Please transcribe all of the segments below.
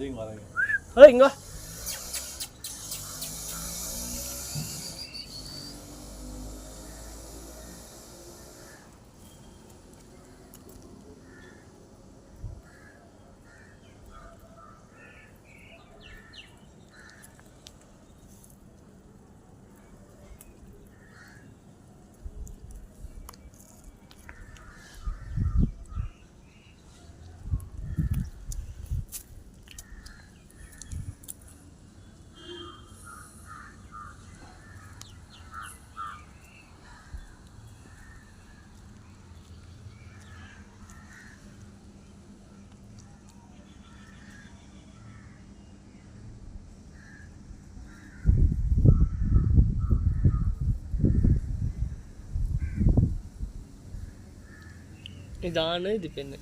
จริงเหรอเยเฮ้ยจริงปะ இது ஆணு இது பெண்ணு.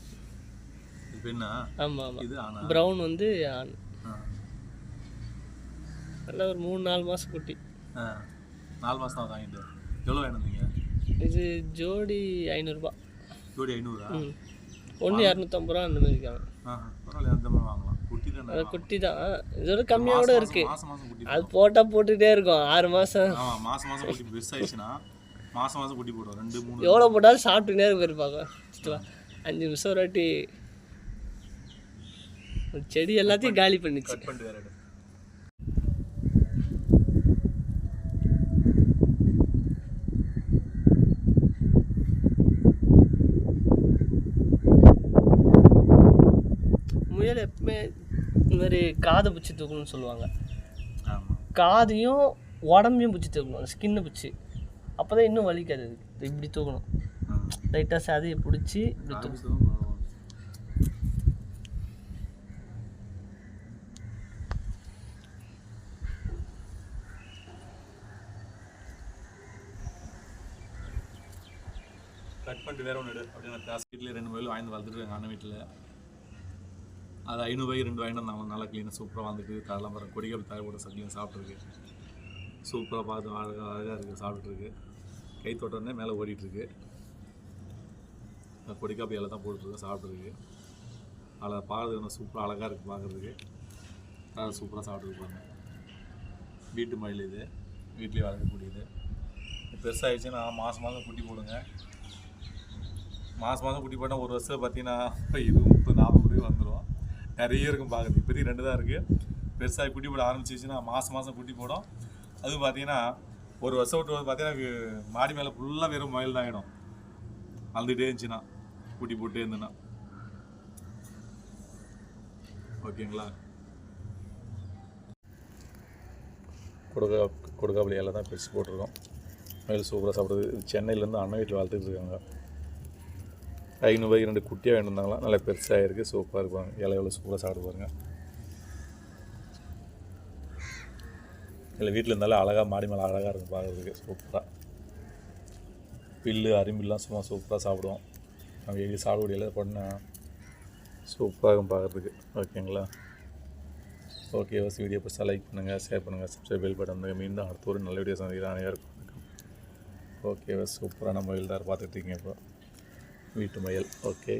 பெண்ணா? ஆமாம் ஆமாம் இது ஆனா ப்ரௌன் வந்து ஆண். நல்லா ஒரு மூணு நாலு மாதம் குட்டி. நாலு மாதம் தான் வாங்கிட்டு? எவ்வளோ வேணுந்தீங்க இது ஜோடி ஐநூறுரூபா ஜோடி ஐநூறா? ம். ஒன்று இரநூத்தம்பது ரூபா அந்த மாதிரி பரவாயில்ல அந்த மாதிரி வாங்கலாம். குட்டி தானே? அது குட்டி தான். இதோட கம்மியாக கூட இருக்கு. அது போட்டால் போட்டுக்கிட்டே இருக்கும். ஆறு மாதம் மாதம் மாதம் குட்டி பெருசு ஆயிடுச்சுன்னா மாதம் மாதம் குட்டி போடும் ரெண்டு மூணு. எவ்வளோ போட்டாலும் சாப்பிட்டுக்கிட்டே இருப்பாரு பார்க்க அஞ்சு நிமிஷம் ஒரு வாட்டி செடி எல்லாத்தையும் காலி பண்ணிச்சு முயல் எப்பவுமே இந்த மாதிரி காதை பிடிச்சி தூக்கணும்னு சொல்லுவாங்க. காதையும் உடம்பையும் பிடிச்சி தூக்கணும் ஸ்கின்னை பிடிச்சி அப்போ தான் இன்னும் வலிக்காது. இப்படி தூக்கணும். லைட்டாக சதையை பிடிச்சி இப்படி தூக்கணும். கட் பண்ணிட்டு வேற ஒன்று எடு. அப்படியே நான் கிளாஸ் வீட்டில் ரெண்டு மயில் வாங்கி வளர்த்துட்டு எங்கள் அண்ணன் வீட்டில் அது ஐநூறுபாய்க்கு ரெண்டு வாங்கிட்டு வந்தாங்க. நல்லா க்ளீனாக சூப்பராக வந்துட்டு காலைலாம் பாருங்க கொடிக்காப்பி தாய் போட்டு சத்தியம் சாப்பிட்ருக்கு சூப்பராக பார்த்து அழகாக அழகாக இருக்குது சாப்பிட்ருக்கு கை தொட்டோடனே மேலே ஓடிட்டுருக்கு. கொடிக்காப்பி எல்லாம் தான் போட்டுருக்கு சாப்பிட்ருக்கு அதில் பார்க்கறதுக்கு சூப்பராக அழகாக இருக்குது பார்க்குறதுக்கு. அதை சூப்பராக சாப்பிட்ருப்பாங்க வீட்டு மயில் இது. வீட்லேயே வளர்க்கக்கூடியது பெருசாகிடுச்சுன்னா மாதம் மாதம் குட்டி போடுங்க. மாதம் மாதம் குட்டி போட்டால் ஒரு வருஷத்தில் பார்த்தீங்கன்னா இது முப்பது நாற்பது குடி வந்துடும் நிறைய இருக்கும் பார்க்குறது இப்போதைக்கு ரெண்டு தான் இருக்குது பெருசாக குட்டி போட ஆரம்பிச்சிச்சுன்னா மாதம் மாதம் குட்டி போடும். அதுவும் பார்த்தீங்கன்னா ஒரு வருஷம் விட்டு வந்து பார்த்தீங்கன்னா மாடி மேலே ஃபுல்லாக வெறும் மயில் தான் ஆகிடும் அழுதுகிட்டே இருந்துச்சுன்னா குட்டி போட்டே இருந்துன்னா. ஓகேங்களா கொடுக்கா கொடுக்காப்புளி தான் பிரித்து போட்டிருக்கோம். மயில் சூப்பராக சாப்பிடுது. இது சென்னையிலேருந்து அண்ணன் வீட்டில் வளர்த்துட்டு இருக்காங்க. ஐநூறுபாய்க்கு ரெண்டு குட்டியாக வேண்டியிருந்தாங்களா நல்லா பெருசாக இருக்குது சூப்பராக இருப்பாங்க இலை எவ்வளோ சூப்பராக சாப்பிட்டு பாருங்கள் இல்லை வீட்டில் இருந்தாலும் அழகாக மாடி மேலே அழகாக இருக்கும் பார்க்குறதுக்கு சூப்பராக பில்லு அரும்பிலாம் சும்மா சூப்பராக சாப்பிடுவோம். நம்ம எங்கே சாப்பிடக்கூடிய பண்ணால் சூப்பராக இருக்கும் பார்க்குறதுக்கு ஓகேங்களா? ஓகே வஸ் வீடியோ பிடிச்சா லைக் பண்ணுங்கள் ஷேர் பண்ணுங்கள் சப்ஸ்கிரைப் பெல் பட்டன் வந்து மீண்டும் அடுத்த ஒரு நல்ல வீடியோ சந்திக்கிறேன். அனைவருக்கும் வணக்கம். ஓகே வஸ் சூப்பரான மயில் தான் பார்த்துட்டு இருக்கீங்க இப்போ. வீட்டு மயில் ஓகே.